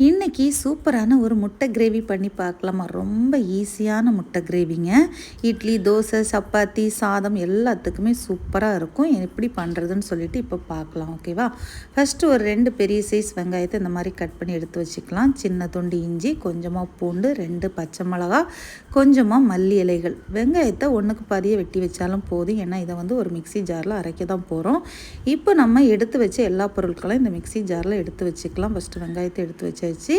in இன்றைக்கி சூப்பரான ஒரு முட்டை கிரேவி பண்ணி பார்க்கலாமா? ரொம்ப ஈஸியான முட்டை கிரேவிங்க இட்லி தோசை சப்பாத்தி சாதம் எல்லாத்துக்குமே சூப்பராக இருக்கும். எப்படி பண்ணுறதுன்னு சொல்லிட்டு இப்போ பார்க்கலாம் ஓகேவா ஃபஸ்ட்டு ஒரு ரெண்டு பெரிய சைஸ் வெங்காயத்தை இந்த மாதிரி கட் பண்ணி எடுத்து வச்சுக்கலாம். சின்ன தொண்டு இஞ்சி கொஞ்சமாக பூண்டு ரெண்டு பச்சை மிளகா கொஞ்சமாக மல்லி இலைகள். வெங்காயத்தை ஒன்றுக்கு பாதியை வெட்டி வச்சாலும் போதும். ஏன்னா இதை வந்து ஒரு மிக்சி ஜாரில் அரைக்க தான் போகிறோம் இப்போ நம்ம எடுத்து வச்ச எல்லா பொருட்களையும் இந்த மிக்சி ஜாரில் எடுத்து வச்சுக்கலாம். ஃபஸ்ட்டு வெங்காயத்தை எடுத்து வச்சாச்சு.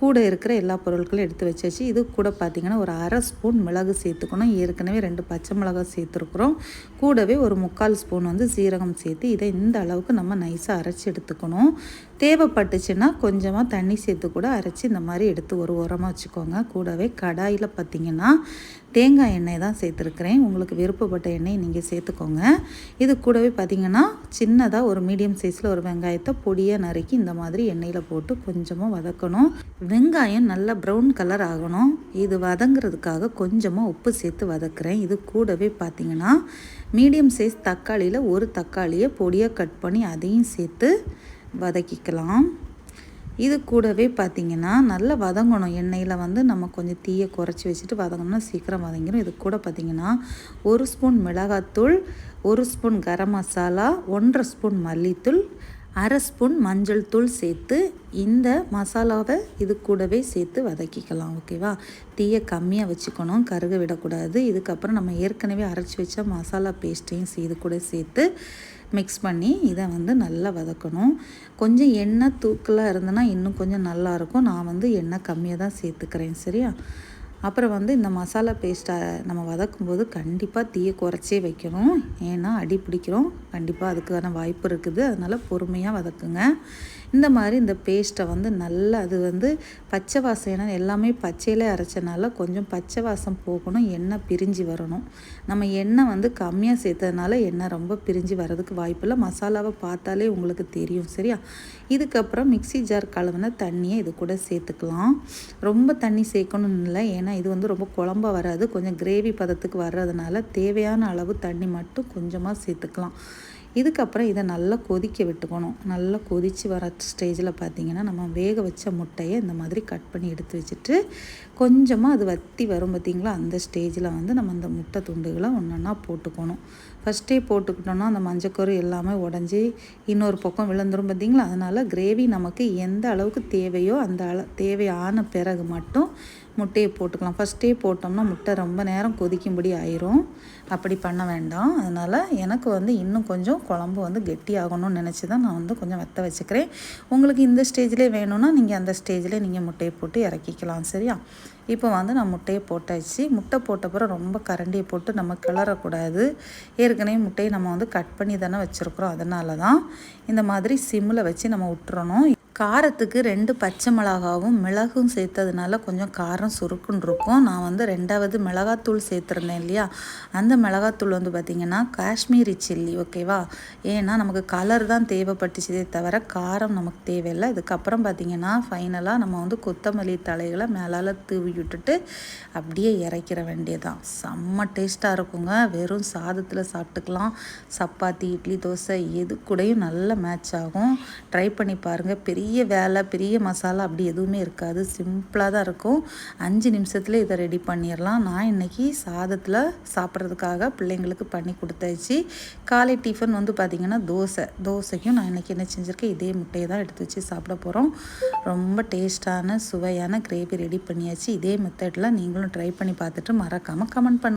கூட இருக்கிற எல்லா பொருட்களும் எடுத்து வச்சாச்சு. இது கூட பார்த்திங்கன்னா ஒரு அரை ஸ்பூன் மிளகு சேர்த்துக்கணும். ஏற்கனவே ரெண்டு பச்சை மிளகாய் சேர்த்துருக்குறோம். கூடவே ஒரு முக்கால் ஸ்பூன் வந்து சீரகம் சேர்த்து இதை இந்த அளவுக்கு நம்ம நைஸாக அரைச்சி எடுத்துக்கணும். தேவைப்பட்டுச்சுன்னா கொஞ்சமாக தண்ணி சேர்த்து கூட அரைச்சி இந்த மாதிரி எடுத்து ஒரு உரமாக வச்சுக்கோங்க. கூடவே கடாயில் பார்த்திங்கன்னா தேங்காய் எண்ணெய் தான் சேர்த்துருக்குறேன். உங்களுக்கு விருப்பப்பட்ட எண்ணெய் நீங்கள் சேர்த்துக்கோங்க. இது கூடவே பார்த்திங்கன்னா சின்னதாக ஒரு மீடியம் சைஸில் ஒரு வெங்காயத்தை பொடியாக நறுக்கி இந்த மாதிரி எண்ணெயில் போட்டு கொஞ்சமாக வதக்கணும். வெங்காயம் நல்லா ப்ரௌன் கலர் ஆகணும். இது வதங்கிறதுக்காக கொஞ்சமாக உப்பு சேர்த்து வதக்குறேன். இது கூடவே பார்த்திங்கன்னா மீடியம் சைஸ் தக்காளியில் ஒரு தக்காளியை பொடியாக கட் பண்ணி அதையும் சேர்த்து வதக்கிக்கலாம். இது கூடவே பார்த்திங்கன்னா நல்லா வதங்கணும். எண்ணெயில் வந்து நம்ம கொஞ்சம் தீயை குறைச்சி வச்சுட்டு வதங்கணும்னா சீக்கிரம் வதங்கிடும் இது கூட பார்த்திங்கன்னா ஒரு ஸ்பூன் மிளகாத்தூள் ஒரு ஸ்பூன் கரம் மசாலா ஒன்றரை ஸ்பூன் மல்லித்தூள் அரை ஸ்பூன் மஞ்சள் தூள் சேர்த்து இந்த மசாலாவை இது கூடவே சேர்த்து வதக்கிக்கலாம் ஓகேவா? தீயை கம்மியாக வச்சுக்கணும் கருக விடக்கூடாது. இதுக்கப்புறம் நம்ம ஏற்கனவே அரைச்சி வச்ச மசாலா பேஸ்ட்டையும் இது கூட சேர்த்து மிக்ஸ் பண்ணி இதை வந்து நல்லா வதக்கணும். கொஞ்சம் எண்ணெய் தூக்கலாக இருந்ததுன்னா இன்னும் கொஞ்சம் நல்லாயிருக்கும் நான் வந்து எண்ணெய் கம்மியாக தான் சேர்த்துக்கிறேன் சரியா? அப்புறம் வந்து இந்த மசாலா பேஸ்ட்டை நம்ம வதக்கும்போது கண்டிப்பாக தீயை குறைச்சே வைக்கணும். ஏன்னா அடி பிடிக்கிறோம். கண்டிப்பாக அதுக்கான வாய்ப்பு இருக்குது. அதனால் பொறுமையாக வதக்குங்க. இந்த மாதிரி இந்த பேஸ்ட்டை வந்து நல்லா அது வந்து பச்சை வாசம் ஏன்னா எல்லாமே பச்சையில் அரைச்சனால கொஞ்சம் பச்சை வாசம் போகணும். எண்ணெய் பிரிஞ்சு வரணும். நம்ம எண்ணெய் வந்து கம்மியாக சேர்த்ததுனால எண்ணெய் ரொம்ப பிரிஞ்சு வர்றதுக்கு வாய்ப்பு இல்லை. மசாலாவை பார்த்தாலே உங்களுக்கு தெரியும். சரியா? இதுக்கப்புறம் மிக்சி ஜார் கலவுன தண்ணியை இது கூட சேர்த்துக்கலாம். ரொம்ப தண்ணி சேர்க்கணும்னு இல்லை. ஏன்னா இது வந்து ரொம்ப குழம்ப வராது. கொஞ்சம் கிரேவி பதத்துக்கு வர்றதுனால தேவையான அளவு தண்ணி மட்டும் கொஞ்சமாக சேர்த்துக்கலாம். இதுக்கப்புறம் இதை நல்லா கொதிக்க விட்டுக்கணும். நல்லா கொதித்து வர ஸ்டேஜில் பார்த்திங்கன்னா நம்ம வேக வச்ச முட்டையை இந்த மாதிரி கட் பண்ணி எடுத்து வச்சுட்டு கொஞ்சமாக அது வத்தி வரும் பார்த்திங்களா அந்த ஸ்டேஜில் வந்து நம்ம அந்த முட்டை துண்டுகளை ஒன்றா போட்டுக்கணும். ஃபஸ்ட்டே போட்டுக்கிட்டோன்னா அந்த மஞ்சக்கரு எல்லாமே உடஞ்சி இன்னொரு பக்கம் விழுந்துரும் பார்த்திங்களா அதனால் கிரேவி நமக்கு எந்த அளவுக்கு தேவையோ அந்த அள தேவையான பிறகு மட்டும் முட்டையை போட்டுக்கலாம். ஃபஸ்ட்டே போட்டோம்னா முட்டை ரொம்ப நேரம் கொதிக்கும்படி ஆயிரும். அப்படி பண்ண வேண்டாம். அதனால் எனக்கு வந்து இன்னும் கொஞ்சம் குழம்பு வந்து கெட்டி ஆகணும்னு நினச்சி தான் நான் வந்து கொஞ்சம் வெத்த வச்சுக்கிறேன். உங்களுக்கு இந்த ஸ்டேஜ்லேயே வேணும்னா நீங்கள் அந்த ஸ்டேஜ்லேயே நீங்கள் முட்டையை போட்டு இறக்கிக்கலாம். சரியா? இப்போ வந்து நான் முட்டையை போட்டாச்சு. முட்டை போட்டப்புறம் ரொம்ப கரண்டியை போட்டு நம்ம கிளறக்கூடாது. ஏற்கனவே முட்டையை நம்ம வந்து கட் பண்ணி தானே வச்சுருக்குறோம். அதனால தான் இந்த மாதிரி சிம்மில் வச்சு நம்ம விட்டுறணும் காரத்துக்கு ரெண்டு பச்சை மிளகாவும் மிளகும் சேர்த்ததுனால கொஞ்சம் காரம் சுருக்குன்னு இருக்கும். நான் வந்து ரெண்டாவது மிளகாத்தூள் சேர்த்துருந்தேன் இல்லையா? அந்த மிளகாத்தூள் வந்து பார்த்திங்கன்னா காஷ்மீரி சில்லி ஓகேவா? ஏன்னா நமக்கு கலர் தான் தேவைப்பட்டுச்சதே தவிர காரம் நமக்கு தேவையில்லை. இதுக்கப்புறம் பார்த்திங்கன்னா ஃபைனலாக நம்ம வந்து கொத்தமல்லி தலைகளை மேலால் தூவி விட்டுட்டு அப்படியே இறக்கிற வேண்டியதான் செம்ம டேஸ்ட்டாக இருக்குங்க. வெறும் சாதத்தில் சாப்பிட்டுக்கலாம். சப்பாத்தி இட்லி தோசை எது கூடயும் நல்ல மேட்ச் ஆகும். ட்ரை பண்ணி பாருங்கள் பெரிய பெரிய வேலை பெரிய மசாலா அப்படி எதுவுமே இருக்காது. சிம்பிளாக தான் இருக்கும். அஞ்சு நிமிஷத்தில் இதை ரெடி பண்ணிடலாம் நான் இன்றைக்கி சாதத்தில் சாப்பிட்றதுக்காக பிள்ளைங்களுக்கு பண்ணி கொடுத்தாச்சு. காலை டிஃபன் வந்து பார்த்திங்கன்னா தோசை. தோசைக்கும் நான் இன்றைக்கி என்ன செஞ்சுருக்கேன்? இதே முட்டையை தான் எடுத்து வச்சு சாப்பிட போகிறோம் ரொம்ப டேஸ்ட்டான சுவையான கிரேவி ரெடி பண்ணியாச்சு. இதே மெத்தடில் நீங்களும் ட்ரை பண்ணி பார்த்துட்டு மறக்காமல் கமெண்ட் பண்ண